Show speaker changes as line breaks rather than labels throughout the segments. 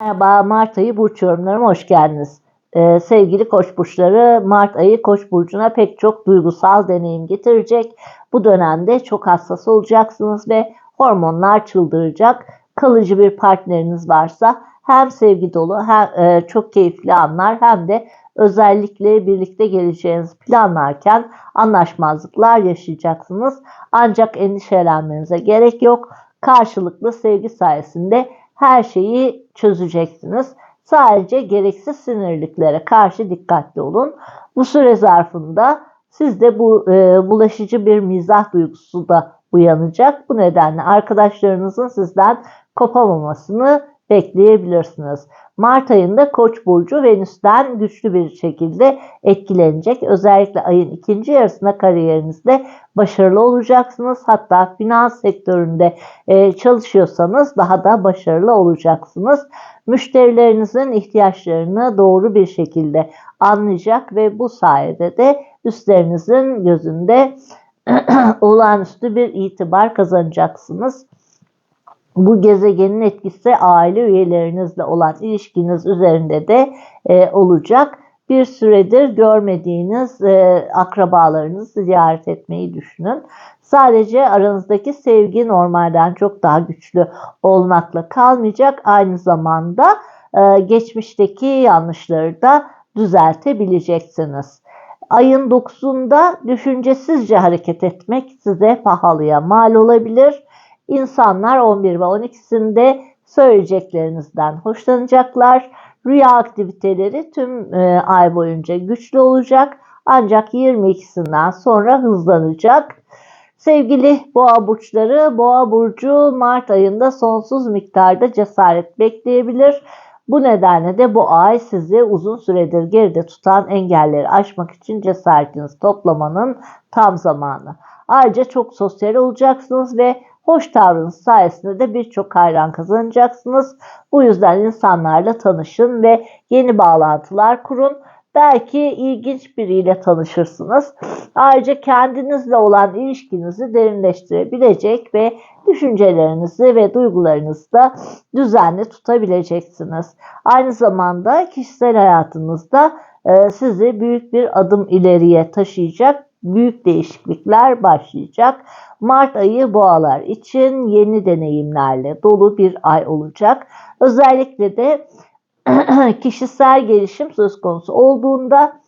Merhaba Mart ayı burç yorumlarıma hoş geldiniz. Ee, sevgili koç burçları Mart ayı koç burcuna pek çok duygusal deneyim getirecek. Bu dönemde çok hassas olacaksınız ve hormonlar çıldıracak. Kalıcı bir partneriniz varsa hem sevgi dolu hem e, çok keyifli anlar hem de özellikle birlikte geleceğiniz planlarken anlaşmazlıklar yaşayacaksınız. Ancak endişelenmenize gerek yok. Karşılıklı sevgi sayesinde her şeyi çözeceksiniz. Sadece gereksiz sinirliklere karşı dikkatli olun. Bu süre zarfında sizde bu e, bulaşıcı bir mizah duygusu da uyanacak. Bu nedenle arkadaşlarınızın sizden kopamamasını bekleyebilirsiniz. Mart ayında Koç burcu Venüs'ten güçlü bir şekilde etkilenecek. Özellikle ayın ikinci yarısında kariyerinizde başarılı olacaksınız. Hatta finans sektöründe e, çalışıyorsanız daha da başarılı olacaksınız. Müşterilerinizin ihtiyaçlarını doğru bir şekilde anlayacak ve bu sayede de üstlerinizin gözünde olağanüstü bir itibar kazanacaksınız. Bu gezegenin etkisi aile üyelerinizle olan ilişkiniz üzerinde de e, olacak. Bir süredir görmediğiniz e, akrabalarınızı ziyaret etmeyi düşünün. Sadece aranızdaki sevgi normalden çok daha güçlü olmakla kalmayacak. Aynı zamanda e, geçmişteki yanlışları da düzeltebileceksiniz. Ayın 9'unda düşüncesizce hareket etmek size pahalıya mal olabilir. İnsanlar 11 ve 12'sinde söyleyeceklerinizden hoşlanacaklar. Rüya aktiviteleri tüm e, ay boyunca güçlü olacak. Ancak 22'sinden sonra hızlanacak. Sevgili boğa burçları, boğa burcu Mart ayında sonsuz miktarda cesaret bekleyebilir. Bu nedenle de bu ay sizi uzun süredir geride tutan engelleri aşmak için cesaretinizi toplamanın tam zamanı. Ayrıca çok sosyal olacaksınız ve hoş tavrınız sayesinde de birçok hayran kazanacaksınız. Bu yüzden insanlarla tanışın ve yeni bağlantılar kurun. Belki ilginç biriyle tanışırsınız. Ayrıca kendinizle olan ilişkinizi derinleştirebilecek ve düşüncelerinizi ve duygularınızı da düzenli tutabileceksiniz. Aynı zamanda kişisel hayatınızda e, sizi büyük bir adım ileriye taşıyacak büyük değişiklikler başlayacak. Mart ayı boğalar için yeni deneyimlerle dolu bir ay olacak. Özellikle de kişisel gelişim söz konusu olduğunda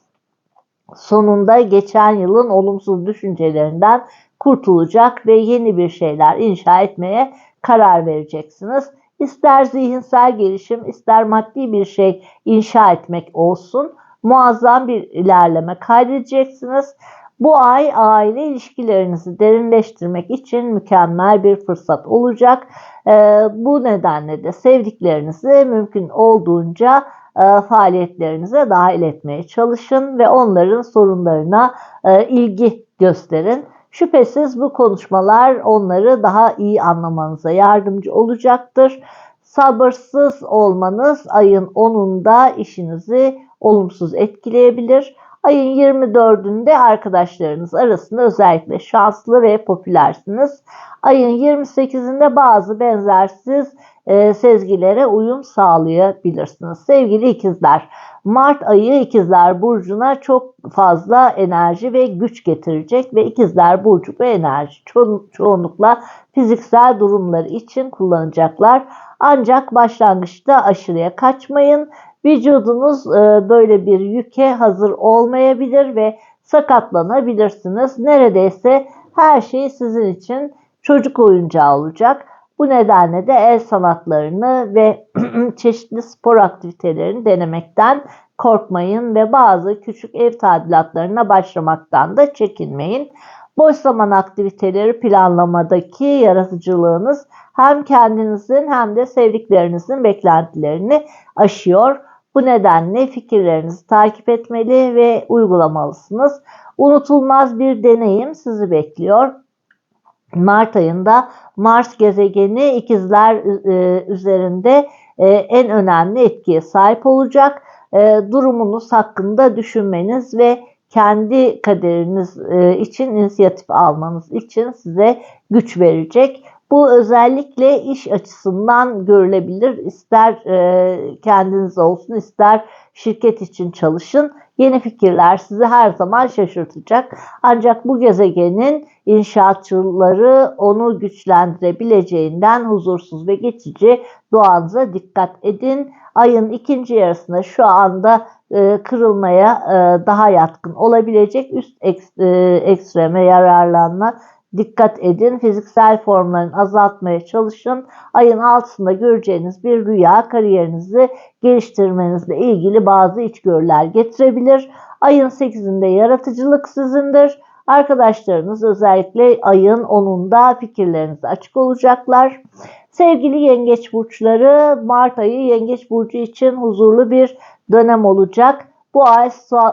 sonunda geçen yılın olumsuz düşüncelerinden kurtulacak ve yeni bir şeyler inşa etmeye karar vereceksiniz. İster zihinsel gelişim, ister maddi bir şey inşa etmek olsun muazzam bir ilerleme kaydedeceksiniz. Bu ay aile ilişkilerinizi derinleştirmek için mükemmel bir fırsat olacak. Ee, bu nedenle de sevdiklerinizi mümkün olduğunca e, faaliyetlerinize dahil etmeye çalışın ve onların sorunlarına e, ilgi gösterin. Şüphesiz bu konuşmalar onları daha iyi anlamanıza yardımcı olacaktır. Sabırsız olmanız ayın 10'unda işinizi olumsuz etkileyebilir. Ayın 24'ünde arkadaşlarınız arasında özellikle şanslı ve popülersiniz. Ayın 28'inde bazı benzersiz e, sezgilere uyum sağlayabilirsiniz. Sevgili ikizler, Mart ayı ikizler burcuna çok fazla enerji ve güç getirecek ve ikizler burcu bu enerji ço çoğunlukla fiziksel durumları için kullanacaklar. Ancak başlangıçta aşırıya kaçmayın. Vücudunuz e, böyle bir yüke hazır olmayabilir ve sakatlanabilirsiniz. Neredeyse her şey sizin için çocuk oyuncağı olacak. Bu nedenle de el sanatlarını ve çeşitli spor aktivitelerini denemekten korkmayın ve bazı küçük ev tadilatlarına başlamaktan da çekinmeyin. Boş zaman aktiviteleri planlamadaki yaratıcılığınız hem kendinizin hem de sevdiklerinizin beklentilerini aşıyor. Bu nedenle fikirlerinizi takip etmeli ve uygulamalısınız. Unutulmaz bir deneyim sizi bekliyor. Mart ayında Mars gezegeni ikizler e, üzerinde e, en önemli etkiye sahip olacak. E, durumunuz hakkında düşünmeniz ve kendi kaderiniz için inisiyatif almanız için size güç verecek. Bu özellikle iş açısından görülebilir. İster e, kendiniz olsun ister şirket için çalışın. Yeni fikirler sizi her zaman şaşırtacak. Ancak bu gezegenin inşaatçıları onu güçlendirebileceğinden huzursuz ve geçici doğanıza dikkat edin. Ayın ikinci yarısında şu anda e, kırılmaya e, daha yatkın olabilecek üst eks, e, ekstreme yararlanma dikkat edin. Fiziksel formlarını azaltmaya çalışın. Ayın altında göreceğiniz bir rüya kariyerinizi geliştirmenizle ilgili bazı içgörüler getirebilir. Ayın 8'inde yaratıcılık sizindir. Arkadaşlarınız özellikle ayın 10'unda fikirlerinize açık olacaklar. Sevgili yengeç burçları Mart ayı yengeç burcu için huzurlu bir dönem olacak. Bu ay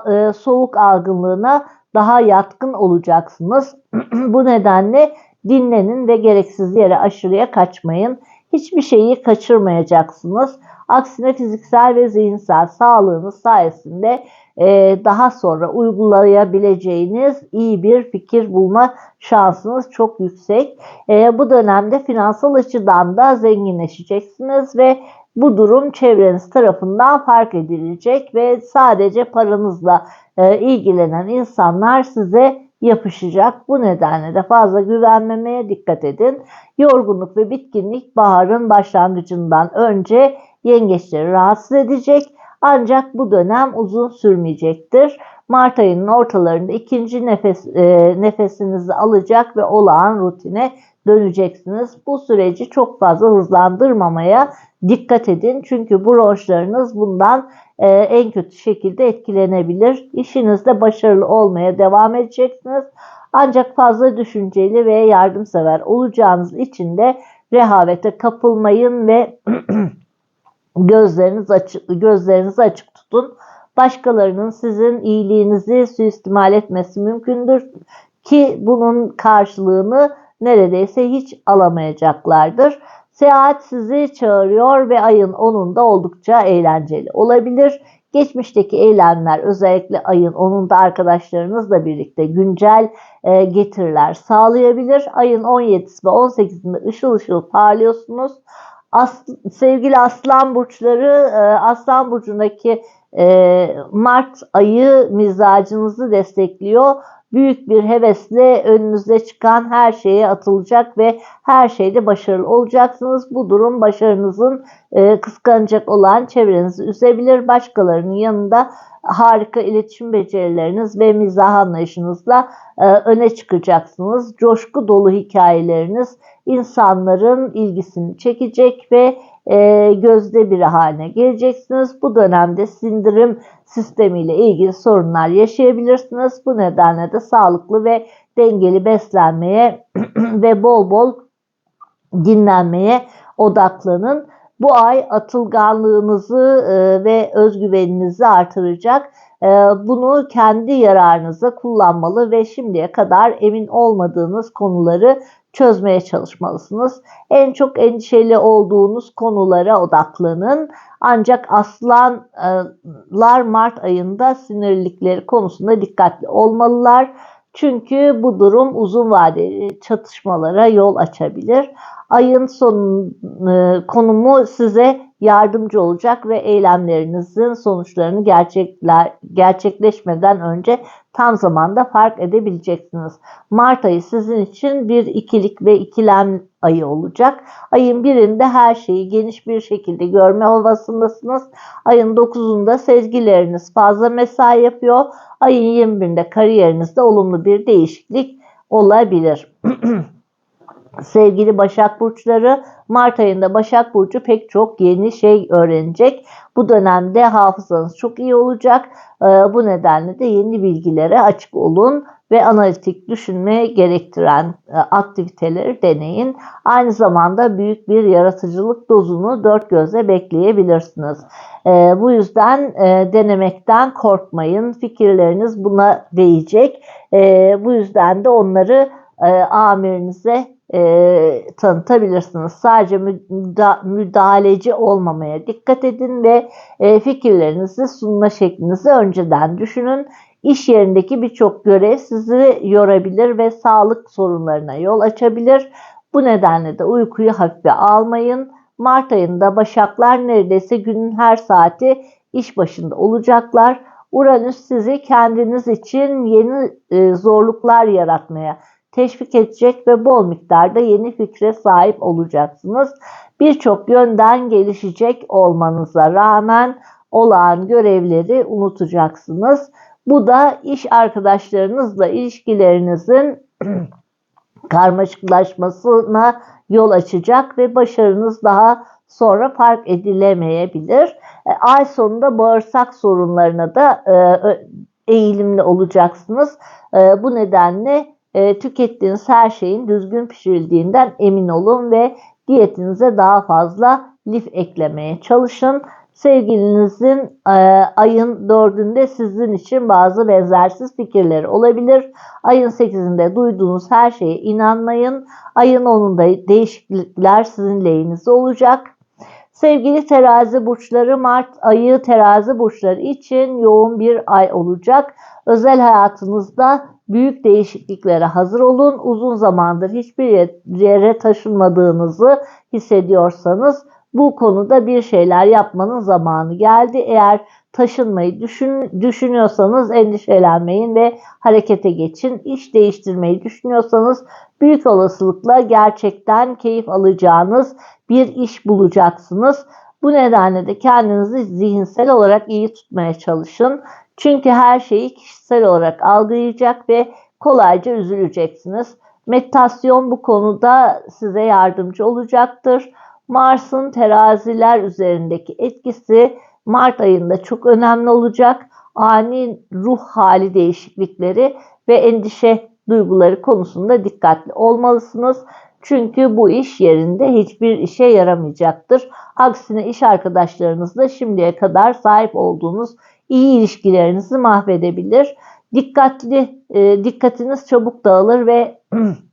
e, soğuk algınlığına daha yatkın olacaksınız. Bu nedenle dinlenin ve gereksiz yere aşırıya kaçmayın. Hiçbir şeyi kaçırmayacaksınız. Aksine fiziksel ve zihinsel sağlığınız sayesinde daha sonra uygulayabileceğiniz iyi bir fikir bulma şansınız çok yüksek. E, bu dönemde finansal açıdan da zenginleşeceksiniz ve bu durum çevreniz tarafından fark edilecek ve sadece paranızla e, ilgilenen insanlar size yapışacak. Bu nedenle de fazla güvenmemeye dikkat edin. Yorgunluk ve bitkinlik baharın başlangıcından önce yengeçleri rahatsız edecek. Ancak bu dönem uzun sürmeyecektir. Mart ayının ortalarında ikinci nefes e, nefesinizi alacak ve olağan rutine döneceksiniz. Bu süreci çok fazla hızlandırmamaya dikkat edin. Çünkü bronşlarınız bundan e, en kötü şekilde etkilenebilir. İşinizde başarılı olmaya devam edeceksiniz. Ancak fazla düşünceli ve yardımsever olacağınız için de rehavete kapılmayın ve gözleriniz açık, gözlerinizi açık tutun. Başkalarının sizin iyiliğinizi suistimal etmesi mümkündür ki bunun karşılığını neredeyse hiç alamayacaklardır. Seyahat sizi çağırıyor ve ayın 10'unda oldukça eğlenceli olabilir. Geçmişteki eylemler özellikle ayın 10'unda arkadaşlarınızla birlikte güncel e, getiriler sağlayabilir. Ayın 17'si ve 18'inde ışıl ışıl parlıyorsunuz. As, sevgili aslan burçları, e, aslan burcundaki e, Mart ayı mizacınızı destekliyor büyük bir hevesle önünüze çıkan her şeye atılacak ve her şeyde başarılı olacaksınız. Bu durum başarınızın e, kıskanacak olan çevrenizi üzebilir. Başkalarının yanında harika iletişim becerileriniz ve mizah anlayışınızla e, öne çıkacaksınız. Coşku dolu hikayeleriniz insanların ilgisini çekecek ve e, gözde biri haline geleceksiniz. Bu dönemde sindirim sistemiyle ilgili sorunlar yaşayabilirsiniz. Bu nedenle de sağlıklı ve dengeli beslenmeye ve bol bol dinlenmeye odaklanın. Bu ay atılganlığınızı e, ve özgüveninizi artıracak. E, bunu kendi yararınıza kullanmalı ve şimdiye kadar emin olmadığınız konuları çözmeye çalışmalısınız. En çok endişeli olduğunuz konulara odaklanın. Ancak aslanlar Mart ayında sinirlilikleri konusunda dikkatli olmalılar. Çünkü bu durum uzun vadeli çatışmalara yol açabilir. Ayın son e, konumu size yardımcı olacak ve eylemlerinizin sonuçlarını gerçekler, gerçekleşmeden önce tam zamanda fark edebileceksiniz. Mart ayı sizin için bir ikilik ve ikilem ayı olacak. Ayın birinde her şeyi geniş bir şekilde görme havasındasınız. Ayın 9'unda sezgileriniz fazla mesai yapıyor. Ayın 21'inde kariyerinizde olumlu bir değişiklik olabilir. Sevgili Başak Burçları, Mart ayında Başak Burcu pek çok yeni şey öğrenecek. Bu dönemde hafızanız çok iyi olacak. Ee, bu nedenle de yeni bilgilere açık olun ve analitik düşünme gerektiren e, aktiviteleri deneyin. Aynı zamanda büyük bir yaratıcılık dozunu dört gözle bekleyebilirsiniz. Ee, bu yüzden e, denemekten korkmayın. Fikirleriniz buna değecek. Ee, bu yüzden de onları e, amirinize e, tanıtabilirsiniz. Sadece müdahaleci olmamaya dikkat edin ve e, fikirlerinizi sunma şeklinizi önceden düşünün. İş yerindeki birçok görev sizi yorabilir ve sağlık sorunlarına yol açabilir. Bu nedenle de uykuyu hafife almayın. Mart ayında Başaklar neredeyse günün her saati iş başında olacaklar. Uranüs sizi kendiniz için yeni e, zorluklar yaratmaya teşvik edecek ve bol miktarda yeni fikre sahip olacaksınız. Birçok yönden gelişecek olmanıza rağmen olağan görevleri unutacaksınız. Bu da iş arkadaşlarınızla ilişkilerinizin karmaşıklaşmasına yol açacak ve başarınız daha sonra fark edilemeyebilir. E, ay sonunda bağırsak sorunlarına da e, eğilimli olacaksınız. E, bu nedenle tükettiğiniz her şeyin düzgün pişirildiğinden emin olun ve diyetinize daha fazla lif eklemeye çalışın. Sevgilinizin e, ayın dördünde sizin için bazı benzersiz fikirleri olabilir. Ayın sekizinde duyduğunuz her şeye inanmayın. Ayın onunda değişiklikler sizin lehinizde olacak. Sevgili terazi burçları Mart ayı terazi burçları için yoğun bir ay olacak. Özel hayatınızda büyük değişikliklere hazır olun. Uzun zamandır hiçbir yere taşınmadığınızı hissediyorsanız bu konuda bir şeyler yapmanın zamanı geldi. Eğer taşınmayı düşün, düşünüyorsanız endişelenmeyin ve harekete geçin. İş değiştirmeyi düşünüyorsanız büyük olasılıkla gerçekten keyif alacağınız bir iş bulacaksınız. Bu nedenle de kendinizi zihinsel olarak iyi tutmaya çalışın. Çünkü her şeyi kişisel olarak algılayacak ve kolayca üzüleceksiniz. Meditasyon bu konuda size yardımcı olacaktır. Mars'ın teraziler üzerindeki etkisi Mart ayında çok önemli olacak. Ani ruh hali değişiklikleri ve endişe duyguları konusunda dikkatli olmalısınız. Çünkü bu iş yerinde hiçbir işe yaramayacaktır. Aksine iş arkadaşlarınızla şimdiye kadar sahip olduğunuz iyi ilişkilerinizi mahvedebilir. Dikkatli, e, dikkatiniz çabuk dağılır ve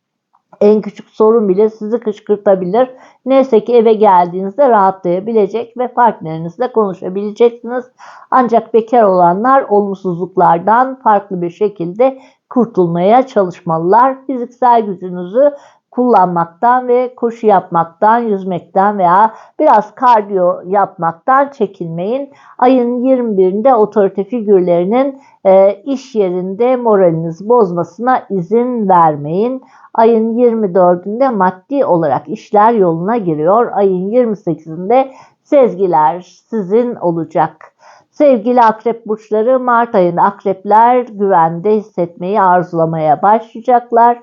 En küçük sorun bile sizi kışkırtabilir. Neyse ki eve geldiğinizde rahatlayabilecek ve partnerinizle konuşabileceksiniz. Ancak bekar olanlar olumsuzluklardan farklı bir şekilde kurtulmaya çalışmalılar. Fiziksel gücünüzü kullanmaktan ve koşu yapmaktan, yüzmekten veya biraz kardiyo yapmaktan çekinmeyin. Ayın 21'inde otorite figürlerinin e, iş yerinde moralinizi bozmasına izin vermeyin. Ayın 24'ünde maddi olarak işler yoluna giriyor. Ayın 28'inde sezgiler sizin olacak. Sevgili akrep burçları Mart ayında akrepler güvende hissetmeyi arzulamaya başlayacaklar.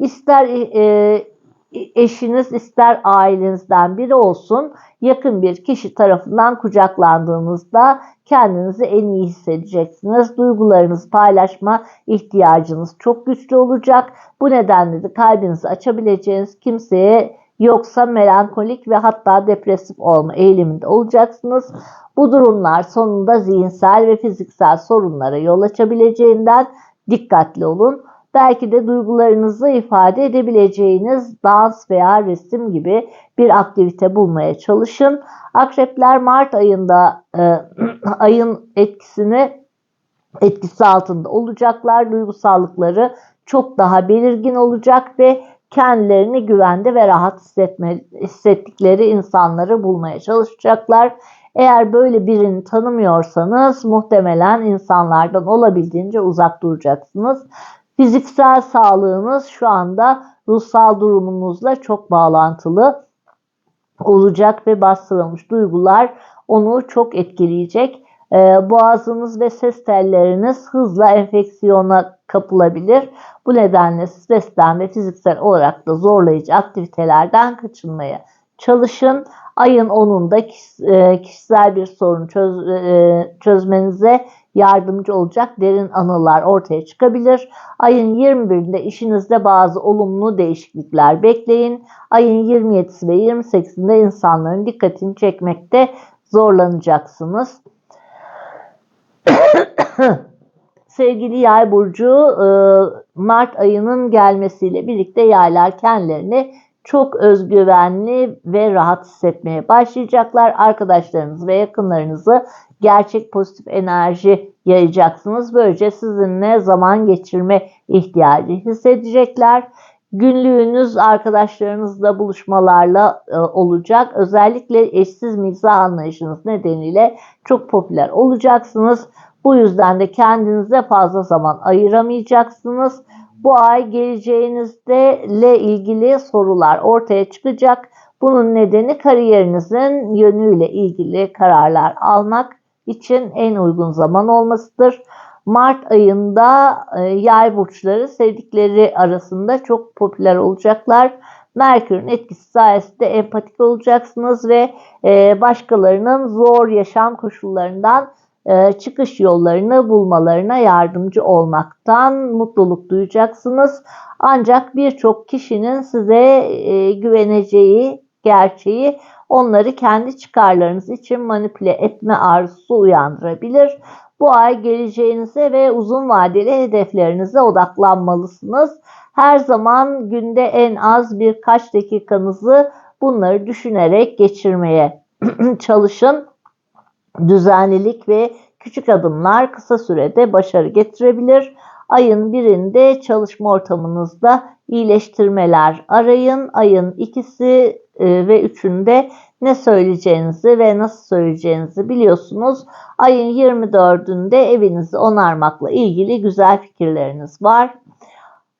İster e, eşiniz ister ailenizden biri olsun yakın bir kişi tarafından kucaklandığınızda kendinizi en iyi hissedeceksiniz. Duygularınızı paylaşma ihtiyacınız çok güçlü olacak. Bu nedenle de kalbinizi açabileceğiniz kimseye yoksa melankolik ve hatta depresif olma eğiliminde olacaksınız. Bu durumlar sonunda zihinsel ve fiziksel sorunlara yol açabileceğinden dikkatli olun. Belki de duygularınızı ifade edebileceğiniz dans veya resim gibi bir aktivite bulmaya çalışın. Akrepler Mart ayında e, ayın etkisini etkisi altında olacaklar. Duygusallıkları çok daha belirgin olacak ve kendilerini güvende ve rahat hissetme, hissettikleri insanları bulmaya çalışacaklar. Eğer böyle birini tanımıyorsanız muhtemelen insanlardan olabildiğince uzak duracaksınız. Fiziksel sağlığınız şu anda ruhsal durumunuzla çok bağlantılı olacak ve bastırılmış duygular onu çok etkileyecek. Ee, boğazınız ve ses telleriniz hızla enfeksiyona kapılabilir. Bu nedenle stresten ve fiziksel olarak da zorlayıcı aktivitelerden kaçınmaya çalışın. Ayın 10'unda e, kişisel bir sorun çöz, e, çözmenize yardımcı olacak derin anılar ortaya çıkabilir. Ayın 21'inde işinizde bazı olumlu değişiklikler bekleyin. Ayın 27'si ve 28'inde insanların dikkatini çekmekte zorlanacaksınız. Sevgili yay burcu e, Mart ayının gelmesiyle birlikte yaylar kendilerini çok özgüvenli ve rahat hissetmeye başlayacaklar. Arkadaşlarınız ve yakınlarınızı gerçek pozitif enerji yayacaksınız. Böylece sizinle zaman geçirme ihtiyacı hissedecekler. Günlüğünüz arkadaşlarınızla buluşmalarla e, olacak. Özellikle eşsiz mizah anlayışınız nedeniyle çok popüler olacaksınız. Bu yüzden de kendinize fazla zaman ayıramayacaksınız. Bu ay geleceğinizde ile ilgili sorular ortaya çıkacak. Bunun nedeni kariyerinizin yönüyle ilgili kararlar almak için en uygun zaman olmasıdır. Mart ayında e, yay burçları sevdikleri arasında çok popüler olacaklar. Merkür'ün etkisi sayesinde empatik olacaksınız ve e, başkalarının zor yaşam koşullarından çıkış yollarını bulmalarına yardımcı olmaktan mutluluk duyacaksınız. Ancak birçok kişinin size e, güveneceği gerçeği onları kendi çıkarlarınız için manipüle etme arzusu uyandırabilir. Bu ay geleceğinize ve uzun vadeli hedeflerinize odaklanmalısınız. Her zaman günde en az birkaç dakikanızı bunları düşünerek geçirmeye çalışın. Düzenlilik ve küçük adımlar kısa sürede başarı getirebilir. Ayın birinde çalışma ortamınızda iyileştirmeler arayın. Ayın ikisi e, ve üçünde ne söyleyeceğinizi ve nasıl söyleyeceğinizi biliyorsunuz. Ayın 24'ünde evinizi onarmakla ilgili güzel fikirleriniz var.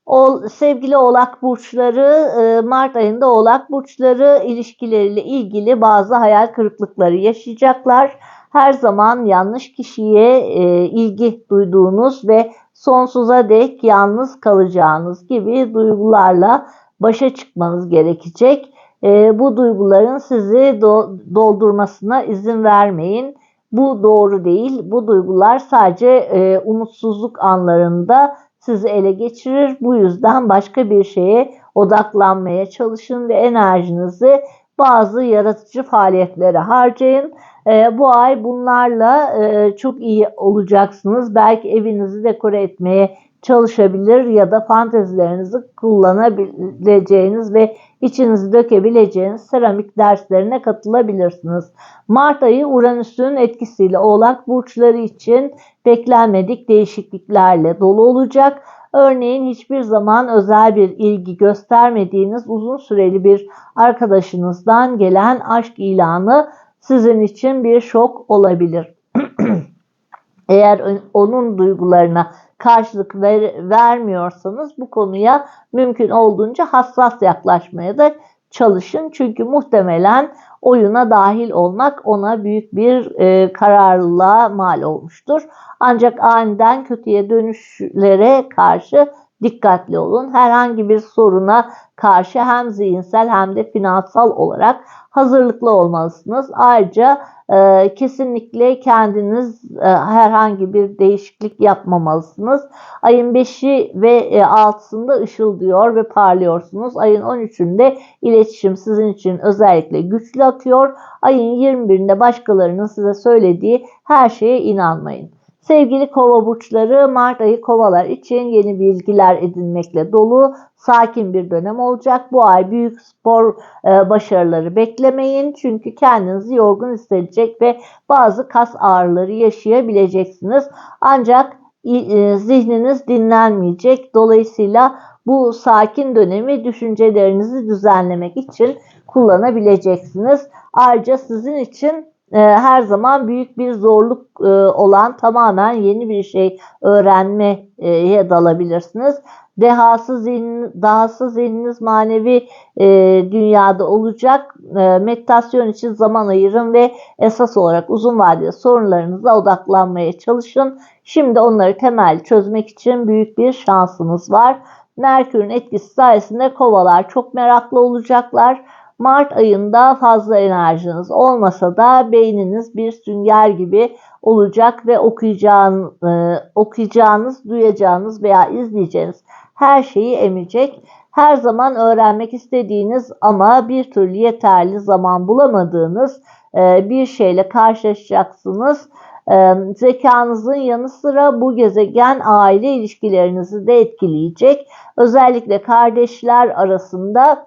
O, sevgili oğlak burçları e, Mart ayında oğlak burçları ilişkileriyle ilgili bazı hayal kırıklıkları yaşayacaklar. Her zaman yanlış kişiye e, ilgi duyduğunuz ve sonsuza dek yalnız kalacağınız gibi duygularla başa çıkmanız gerekecek. E, bu duyguların sizi do doldurmasına izin vermeyin. Bu doğru değil. Bu duygular sadece e, umutsuzluk anlarında sizi ele geçirir. Bu yüzden başka bir şeye odaklanmaya çalışın ve enerjinizi bazı yaratıcı faaliyetlere harcayın. E, bu ay bunlarla e, çok iyi olacaksınız. Belki evinizi dekore etmeye çalışabilir ya da fantezilerinizi kullanabileceğiniz ve içinizi dökebileceğiniz seramik derslerine katılabilirsiniz. Mart ayı Uranüs'ün etkisiyle Oğlak burçları için beklenmedik değişikliklerle dolu olacak. Örneğin hiçbir zaman özel bir ilgi göstermediğiniz uzun süreli bir arkadaşınızdan gelen aşk ilanı sizin için bir şok olabilir. Eğer onun duygularına karşılık ver, vermiyorsanız bu konuya mümkün olduğunca hassas yaklaşmaya da çalışın. Çünkü muhtemelen oyuna dahil olmak ona büyük bir e, kararlılığa mal olmuştur. Ancak aniden kötüye dönüşlere karşı dikkatli olun. Herhangi bir soruna karşı hem zihinsel hem de finansal olarak hazırlıklı olmalısınız. Ayrıca e, kesinlikle kendiniz e, herhangi bir değişiklik yapmamalısınız. Ayın 5'i ve e, 6'sında ışıldıyor ve parlıyorsunuz. Ayın 13'ünde iletişim sizin için özellikle güçlü akıyor. Ayın 21'inde başkalarının size söylediği her şeye inanmayın. Sevgili kova burçları Mart ayı kovalar için yeni bilgiler edinmekle dolu sakin bir dönem olacak. Bu ay büyük spor e, başarıları beklemeyin. Çünkü kendinizi yorgun hissedecek ve bazı kas ağrıları yaşayabileceksiniz. Ancak e, zihniniz dinlenmeyecek. Dolayısıyla bu sakin dönemi düşüncelerinizi düzenlemek için kullanabileceksiniz. Ayrıca sizin için e, her zaman büyük bir zorluk e, olan tamamen yeni bir şey öğrenmeye dalabilirsiniz. Dehası zihin, dahası zihniniz manevi e, dünyada olacak. E, meditasyon için zaman ayırın ve esas olarak uzun vadeli sorunlarınıza odaklanmaya çalışın. Şimdi onları temel çözmek için büyük bir şansınız var. Merkür'ün etkisi sayesinde kovalar çok meraklı olacaklar Mart ayında fazla enerjiniz olmasa da beyniniz bir sünger gibi olacak ve okuyacağınız, e, okuyacağınız, duyacağınız veya izleyeceğiniz her şeyi emecek. Her zaman öğrenmek istediğiniz ama bir türlü yeterli zaman bulamadığınız e, bir şeyle karşılaşacaksınız. E, zekanızın yanı sıra bu gezegen aile ilişkilerinizi de etkileyecek. Özellikle kardeşler arasında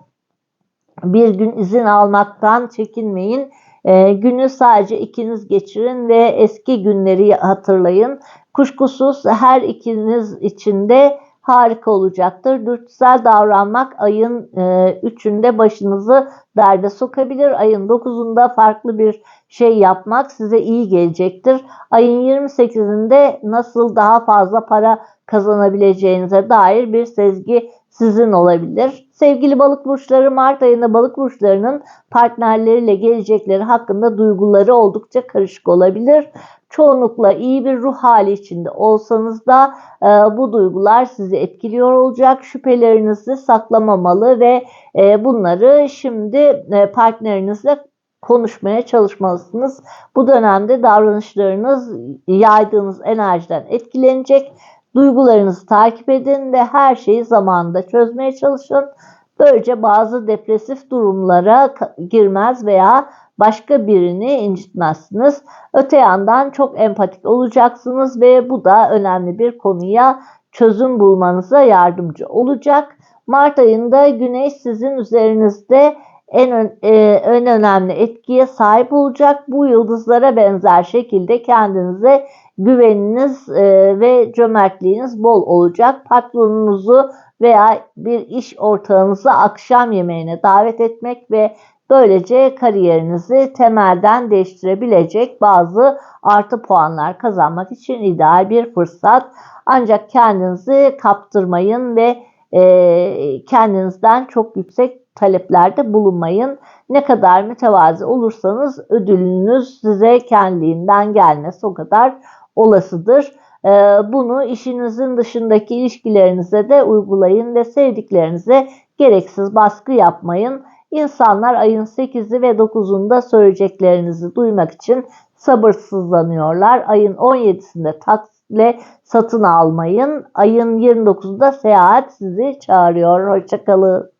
bir gün izin almaktan çekinmeyin. E, günü sadece ikiniz geçirin ve eski günleri hatırlayın. Kuşkusuz her ikiniz için de harika olacaktır. Dürtüsel davranmak ayın e, 3'ünde başınızı derde sokabilir. Ayın 9'unda farklı bir şey yapmak size iyi gelecektir. Ayın 28'inde nasıl daha fazla para kazanabileceğinize dair bir sezgi sizin olabilir. Sevgili balık burçları Mart ayında balık burçlarının partnerleriyle gelecekleri hakkında duyguları oldukça karışık olabilir. Çoğunlukla iyi bir ruh hali içinde olsanız da e, bu duygular sizi etkiliyor olacak. Şüphelerinizi saklamamalı ve e, bunları şimdi e, partnerinizle konuşmaya çalışmalısınız. Bu dönemde davranışlarınız yaydığınız enerjiden etkilenecek. Duygularınızı takip edin ve her şeyi zamanında çözmeye çalışın. Böylece bazı depresif durumlara girmez veya başka birini incitmezsiniz. Öte yandan çok empatik olacaksınız ve bu da önemli bir konuya çözüm bulmanıza yardımcı olacak. Mart ayında Güneş sizin üzerinizde en, e, en önemli etkiye sahip olacak. Bu yıldızlara benzer şekilde kendinize güveniniz e, ve cömertliğiniz bol olacak. Patronunuzu veya bir iş ortağınızı akşam yemeğine davet etmek ve böylece kariyerinizi temelden değiştirebilecek bazı artı puanlar kazanmak için ideal bir fırsat. Ancak kendinizi kaptırmayın ve e, kendinizden çok yüksek taleplerde bulunmayın. Ne kadar mütevazi olursanız ödülünüz size kendiliğinden gelmesi o kadar olasıdır. Ee, bunu işinizin dışındaki ilişkilerinize de uygulayın ve sevdiklerinize gereksiz baskı yapmayın. İnsanlar ayın 8'i ve 9'unda söyleyeceklerinizi duymak için sabırsızlanıyorlar. Ayın 17'sinde taksitle satın almayın. Ayın 29'da seyahat sizi çağırıyor. Hoşçakalın.